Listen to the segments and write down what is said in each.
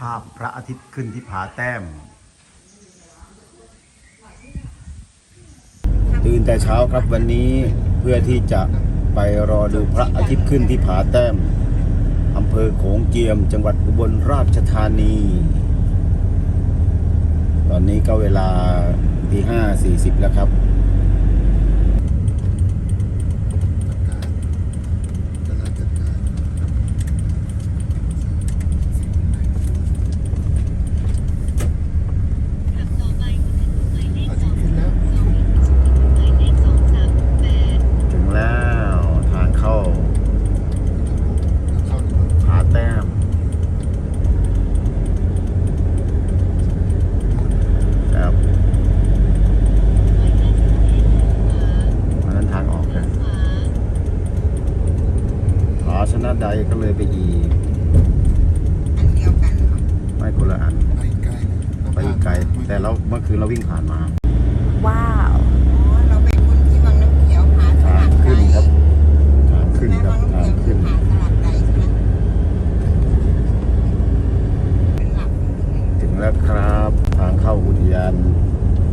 ภาพพระอาทิตย์ขึ้นที่ผาแต้ม ตื่นแต่เช้าครับวันนี้เพื่อที่จะไปรอดูพระอาทิตย์ขึ้นที่ผาแต้มอำเภอโขงเจียม จังหวัดอุบลราชธานี ตอนนี้ก็เวลาตีห้าสี่สิบแล้วครับ ถึงแล้วทางเข้าผาแต้ม ครับอันนั้นทางออกครับผาชนะ ใดก็เลยไปอีกอันเดียวกันเหรอไม่คนละอันไปไกลนะไปอีกไกล แต่เราเมื่อคืนเราวิ่งผ่านมาว้าว อ๋อเราไปคนที่วังน้ำเขียวผาสทาลังดไดขึ้นครับทางขึ้นครับวังทางน้ำเขียวคืขึ้อนผาสลัดไดใช่ไหมเป็นหลักถึงแล้วครับ ทางเข้าอุทยาน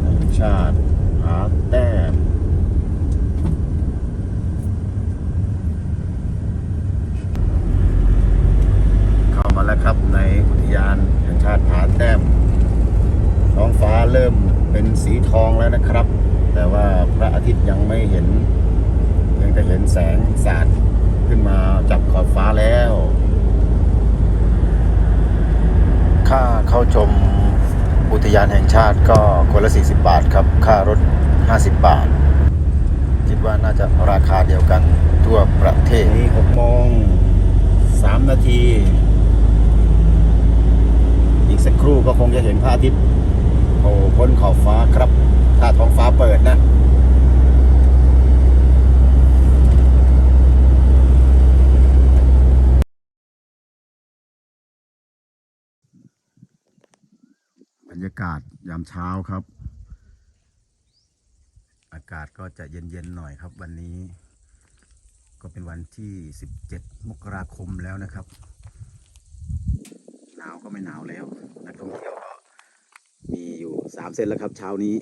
แห่งชาติผาแต้ม เข้ามาแล้วครับในอุทยานแห่งชาติผาแต้ม ท้องฟ้า เริ่มเป็นสีทองแล้วนะครับ แต่ว่าพระอาทิตย์ยังไม่เห็นยังจะเห็นแสงสาดขึ้นมาจับขอบฟ้าแล้ว ค่าเข้าชมอุทยานแห่งชาติก็คนละ 40 บาทครับ ค่ารถ 50 บาท คิดว่าน่าจะราคาเดียวกันทั่วประเทศนี้6โมง3นาที อีกสักครู่ก็คงจะเห็นพระอาทิตย์ ผล่พ้นขอบฟ้าครับ ถ้าท้องฟ้าเปิดนะบรรยากาศยามเช้าครับ อากาศก็จะเย็นๆหน่อยครับ วันนี้ ก็เป็นวันที่ 17 มกราคมแล้วนะครับ หนาวก็ไม่หนาวแล้วนักท่องเที่ยว มีอยู่สามเส้นแล้วครับเช้านี้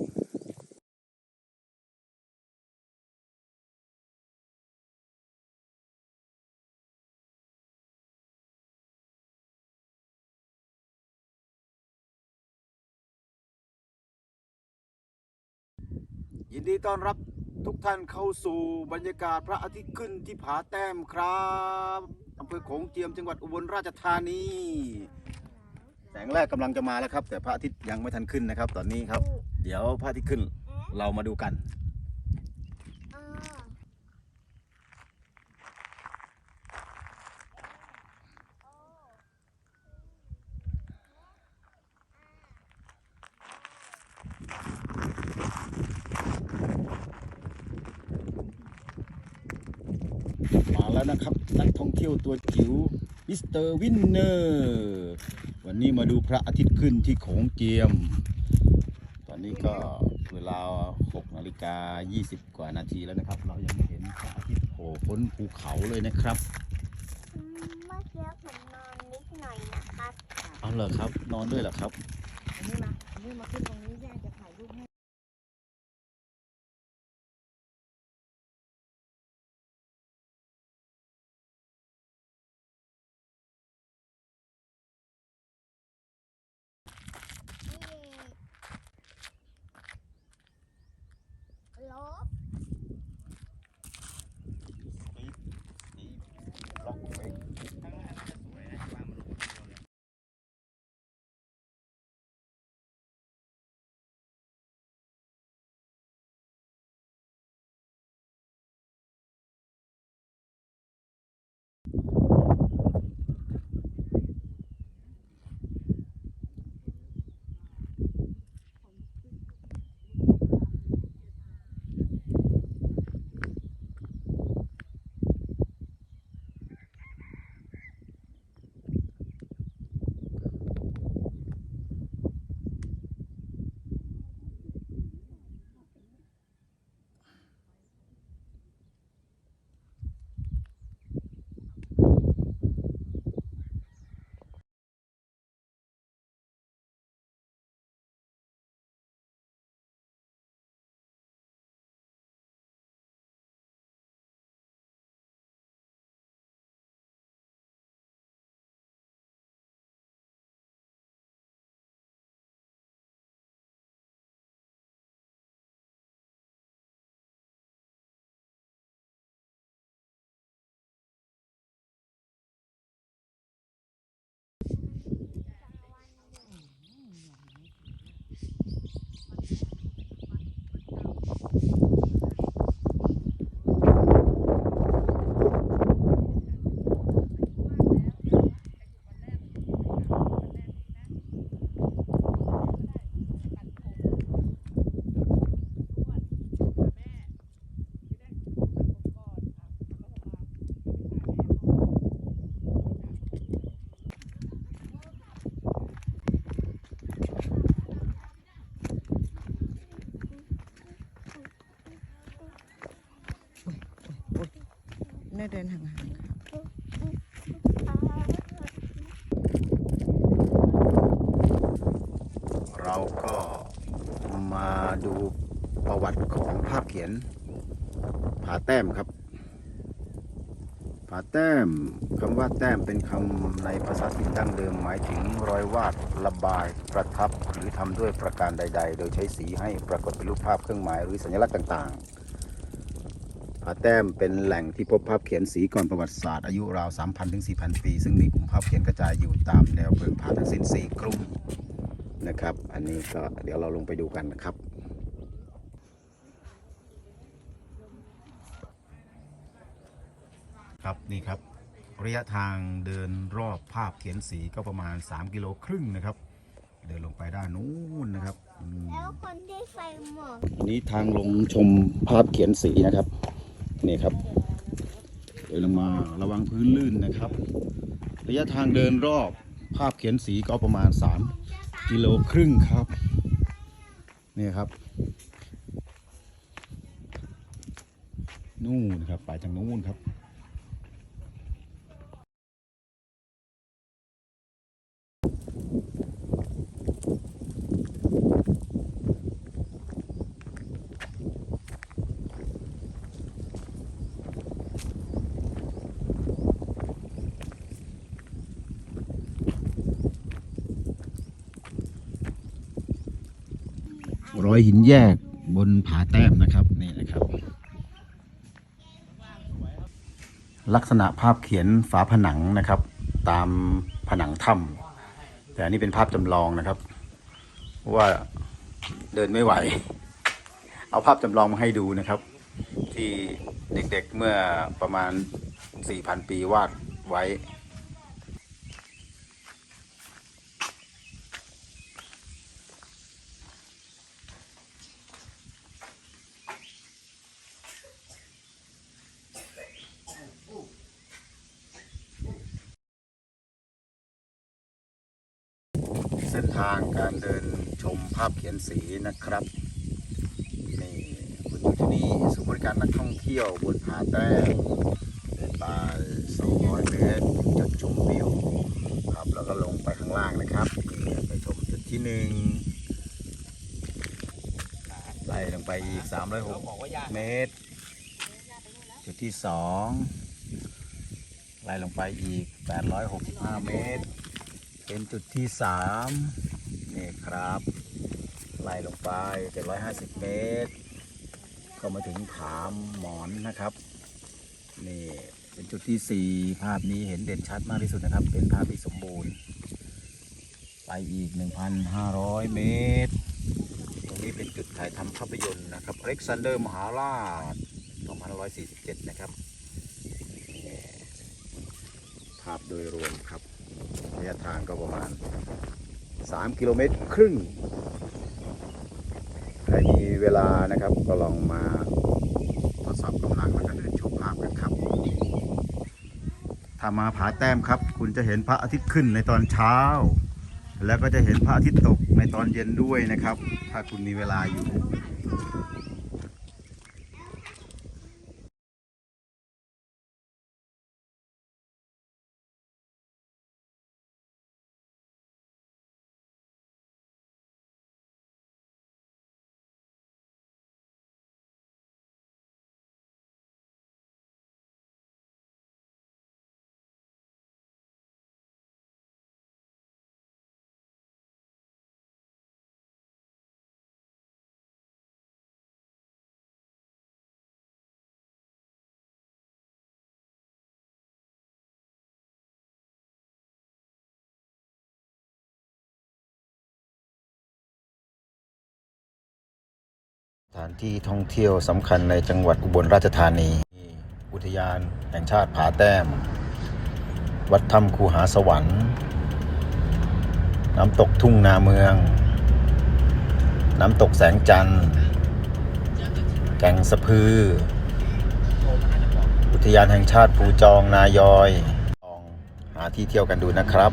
ยินดีต้อนรับทุกท่านเข้าสู่บรรยากาศพระอาทิตย์ขึ้นที่ผาแต้มครับอำเภอโขงเจียมจังหวัดอุบลราชธานี แสงแรกกำลังจะมาแล้วครับ แต่พระอาทิตย์ยังไม่ทันขึ้นนะครับ ตอนนี้ครับ เดี๋ยวพระอาทิตย์ขึ้นเรามาดูกัน มาแล้วนะครับ นักท่องเที่ยวตัวจิ๋วมิสเตอร์วินเนอร์ วันนี้มาดูพระอาทิตย์ขึ้นที่โขงเจียม ตอนนี้ก็เวลา6นาฬิกา 20 กว่านาทีแล้วนะครับ เรายังไม่เห็นพระอาทิตย์โผล่พ้นภูเขาเลยนะครับเมื่อกี้ผมนอนนิดหน่อยนะครับ เอาเหรอครับ นอนด้วยเหรอครับอันนี้มาอันนี้มาขึ้นตรงนี้ ม่เดินห่างๆครับเราก็มาดูประวัติของภาพเขียนผาแต้มครับผาแต้มคำว่าแต้มเป็นคำในภาษาถิ่นดั้งเดิมหมายถึงรอยวาดระบายประทับหรือทำด้วยประการใด ๆ โดยใช้สีให้ปรากฏเป็นรูปภาพเครื่องหมายหรือสัญลักษณ์ต่างๆ ผาแต้มเป็นแหล่งที่พบภาพเขียนสีก่อนประวัติศาสตร์อายุราว 3,000ถึง4,000 ปี ซึ่งมีกลุ่มภาพเขียนกระจายอยู่ตามแนวเพิงผาทั้งสิ้น 4 กลุ่มนะครับ อันนี้ก็เดี๋ยวเราลงไปดูกันนะครับครับนี่ครับระยะทางเดินรอบภาพเขียนสีก็ประมาณ 3 กิโลครึ่งนะครับ เดินลงไปด้านนู้นนะครับอืมแล้วคนที่ใส่หมวกอันนี้ทางลงชมภาพเขียนสีนะครับ นี่ครับ เดินลงมาระวังพื้นลื่นนะครับ ระยะทางเดินรอบภาพเขียนสีก็ประมาณ 3 กิโลครึ่งครับนี่ครับ นู่นครับไปทางนู้นครับ ร อยหินแยกบนผาแต้มนะครับนี่นะครับ ลักษณะภาพเขียนฝาผนังนะครับ ตามผนังถ้ำแต่อันนี้เป็นภาพจำลองนะครับ ว่าเดินไม่ไหว เอาภาพจำลองมาให้ดูนะครับ ที่เด็กๆเมื่อประมาณ 4,000 ปีวาดไว้ เส้นทางการเดินชมภาพเขียนสีนะครับนี่คุณอยู่ที่นี่ศูนย์บริการนักท่องเที่ยวบนผาแต้มเดินไป200เมตรจุดชมวิวครับแล้วก็ลงไปข้างล่างนะครับไปชมจุดที่หนึ่งไล่ลงไปอีก 306 เมตร จุดที่สองไล่ลงไปอีก 865 เมตร เป็นจุดที่สามนี่ครับไล่ลงไป 750 เมตร ก็มาถึงผามหมอนนะครับ นี่เป็นจุดที่สี่ภาพนี้เห็นเด่นชัดมากที่สุดนะครับ เป็นภาพที่สมบูรณ์ ไปอีก 1,500 เมตร ตรงนี้เป็นจุดถ่ายทำภาพยนตร์นะครับเล็กซานเดอร์มหาราช2547 นะครับนี่ภาพโดยรวมครับ ระยะทางก็ประมาณ 3 กิโลเมตรครึ่ง ใครมีเวลานะครับก็ลองมาทดสอบกำลังแล้วก็เดินชมภาพกันครับ ถ้ามาผาแต้มครับ คุณจะเห็นพระอาทิตย์ขึ้นในตอนเช้า แล้วก็จะเห็นพระอาทิตย์ตกในตอนเย็นด้วยนะครับ ถ้าคุณมีเวลาอยู่ ถานที่ท่องเที่ยวสำคัญในจังหวัดอุบลราชธานี อุทยานแห่งชาติผาแต้ม วัดถ้ำคูหาสวรรค์ น้ำตกทุ่งนาเมือง น้ำตกแสงจันทร์ แก่งสะพือ อุทยานแห่งชาติภูจองนายอยลองหาที่เที่ยวกันดูนะครับ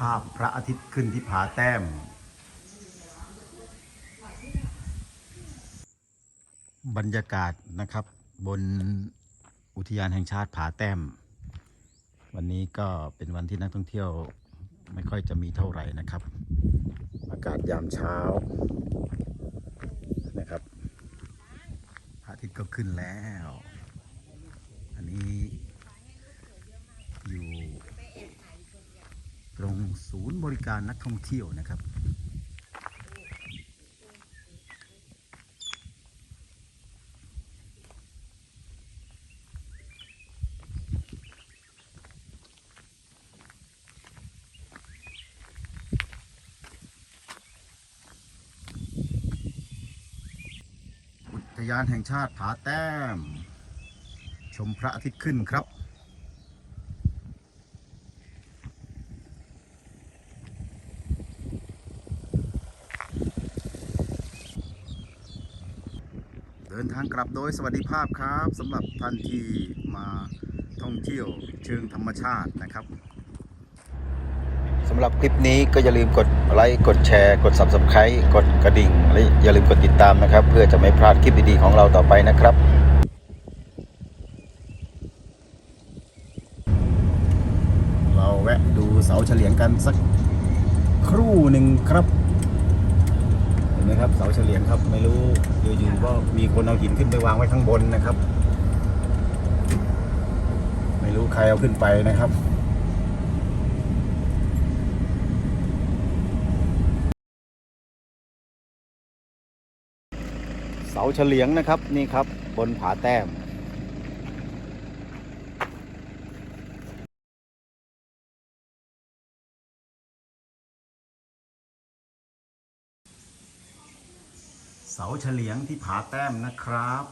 ภาพพระอาทิตย์ขึ้นที่ผาแต้ม บรรยากาศนะครับบนอุทยานแห่งชาติผาแต้ม วันนี้ก็เป็นวันที่นักท่องเที่ยวไม่ค่อยจะมีเท่าไหร่นะครับ อากาศยามเช้านะครับพระอาทิตย์ก็ขึ้นแล้ว อันนี้อยู่ ตรงศูนย์บริการนักท่องเที่ยวนะครับ อุทยานแห่งชาติผาแต้ม ชมพระอาทิตย์ขึ้นครับ เดินทางกลับโดยสวัสดิภาพครับสำหรับท่านที่มาท่องเที่ยวเชิงธรรมชาตินะครับสำหรับคลิปนี้ก็อย่าลืมกดไลค์กดแชร์ กด Subscribe กดกระดิ่งและอย่าลืมกดติดตามนะครับ เพื่อจะไม่พลาดคลิปดีๆของเราต่อไปนะครับ เราแวะดูเสาเฉลียงกันสักครู่หนึ่งครับ เห็นไหมครับเสาเฉลียงครับไม่รู้อยู่ๆ ก็มีคนเอาหินขึ้นไปวางไว้ข้างบนนะครับ ไม่รู้ใครเอาขึ้นไปนะครับเสาเฉลียงนะครับนี่ครับบนผาแต้ม เสาเฉลียงที่ผาแต้มนะครับ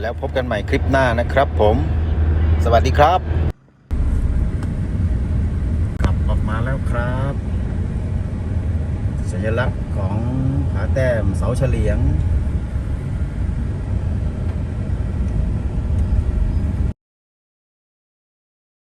แล้วพบกันใหม่คลิปหน้านะครับผม สวัสดีครับกลับออกมาแล้วครับ สัญลักษณ์ของผาแต้มเสาเฉลียง